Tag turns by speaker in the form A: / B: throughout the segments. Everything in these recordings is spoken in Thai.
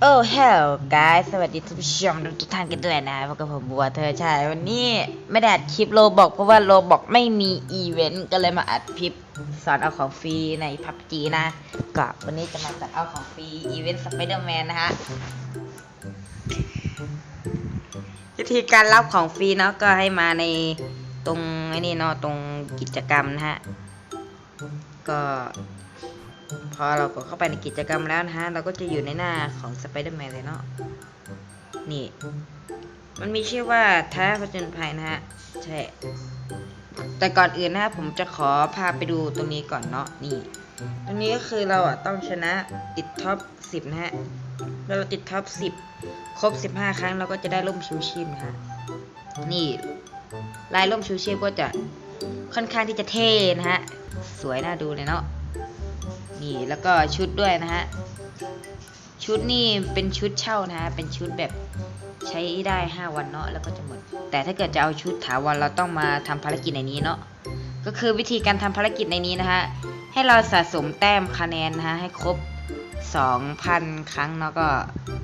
A: โอ้เฮลกายสวัสดีท่านผู้ชมทุกท่านกันด้วยนะพบกับผมบัวเธอใช่วันนี้ไม่ได้อัดคลิปโลบอกเพราะว่าโลบอกไม่มีอีเวนต์ก็เลยมาอัดคลิปสอนเอาของฟรีในพับจีนะก็วันนี้จะมาจัดเอาของฟรีอีเวนต์สไปเดอร์แมนนะฮะวิธีการรับของฟรีเนาะก็ให้มาในตรงไอ้นี่เนาะตรงกิจกรรมนะฮะก็ พอเรากดเข้าไปในกิจกรรมแล้วนะฮะ เราก็จะอยู่ในหน้าของสไปเดอร์แมนเลยเนาะ นี่ มันมีชื่อว่าท้าผจญภัยนะฮะ ใช่ แต่ก่อนอื่นนะฮะผมจะขอพาไปดูตรงนี้ก่อนเนาะ นี่ ตรงนี้ก็คือเราอะต้องชนะติดท็อป 10 นะฮะแล้วเราติดท็อป 10 ครบ 15 ครั้งเราก็จะได้ร่มชูชีพนะฮะ นี่ลายร่มชูชีพก็จะค่อนข้างที่จะเท่นะฮะ สวยน่าดูเลยเนาะ นี่แล้วก็ชุดด้วยนะฮะ ชุดนี่เป็นชุดเช่านะฮะ เป็นชุดแบบใช้ได้ 5 วันเนาะแล้วก็จะหมด แต่ถ้าเกิดจะเอาชุดถาวรเราต้องมาทำภารกิจในนี้เนาะ ก็คือวิธีการทำภารกิจในนี้นะฮะ ให้เราสะสมแต้มคะแนนนะฮะให้ครบ 2,000 ครั้งเนาะก็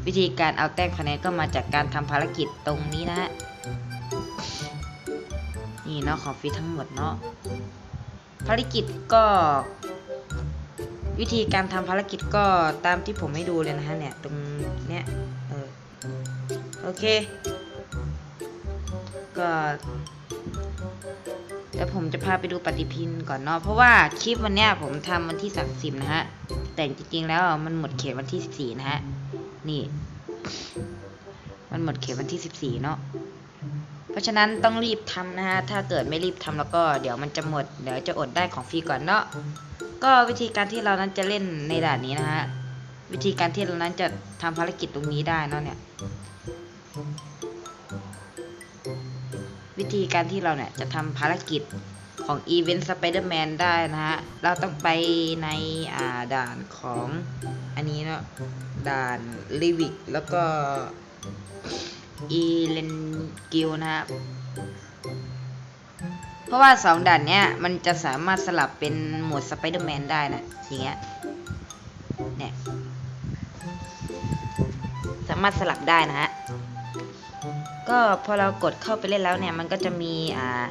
A: วิธีการเอาแต้มคะแนนก็มาจากการทำภารกิจตรงนี้นะฮะ นี่เนาะของฟรีทั้งหมดเนาะภารกิจก็ วิธีการทำภารกิจก็ตามที่ผมให้ดูเลยนะฮะเนี่ยตรงเนี้ยเออโอเค ก็เดี๋ยวผมจะพาไปดูปฏิทินก่อนเนาะเพราะว่าคลิปวันเนี้ยผมทำวันที่ 30 นะฮะ แต่จริงๆแล้วมันหมดเขตวันที่ 14 นะฮะ นี่ มันหมดเขตวันที่ 14 เนาะเพราะฉะนั้นต้องรีบทำนะฮะ ถ้าเกิดไม่รีบทำแล้วก็เดี๋ยวมันจะหมด เดี๋ยวจะอดได้ของฟรีก่อนเนาะ ก็วิธีการที่เรานั้นจะเล่นในด่านนี้นะฮะวิธีการที่เรานั้นจะทำภารกิจตรงนี้ได้นะเนี่ย วิธีการที่เราเนี่ยจะทำภารกิจของอีเวนต์สไปเดอร์แมนได้นะฮะ เราต้องไปในอ่าด่านของอันนี้เนาะด่านลิวิกแล้วก็อีเลนกิลนะครับ ราะว่าสองด่านเนี้ยมันจะสามารถสลับเป็นหมวดสไปเดอร์แมนได้นะอย่างเงี้ยเนี่ยสามารถสลับได้นะฮะก็พอเรากดเข้าไปเล่นแล้วเนี่ยมันก็จะมีอ่า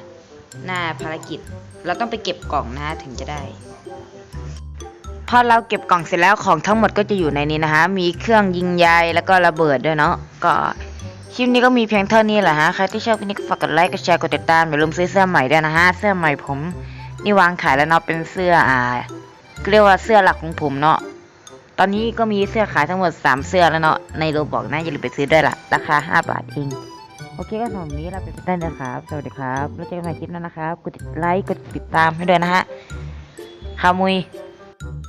A: หน้าภารกิจ เราต้องไปเก็บกล่องนะฮะถึงจะได้พอเราเก็บกล่องเสร็จแล้วของทั้งหมดก็จะอยู่ในนี้นะฮะ มีเครื่องยิงใยแล้วก็ระเบิดด้วยเนาะ ก็ คลิปนี้ก็มีเพียงเท่านี้แหละฮะ ใครที่ชอบคลิปนี้ก็ฝากกดไลค์ กดแชร์ กดติดตาม อย่าลืมซื้อเสื้อใหม่ด้วยนะฮะ เสื้อใหม่ผม นี่วางขายแล้วเนาะ เป็นเสื้ออ่าเรียกว่าเสื้อหลักของผมเนาะ ตอนนี้ก็มีเสื้อขายทั้งหมด 3 เสื้อแล้วเนาะ ในโรบอกนะอย่าลืมไปซื้อด้วยละราคา 5 บาทเอง โอเคก็สำหรับวันนี้เราไปได้นะครับ สวัสดีครับ แล้วเจอกันใหม่คลิปหน้านะครับ กดไลค์ กดติดตามให้ด้วยนะฮะขามุย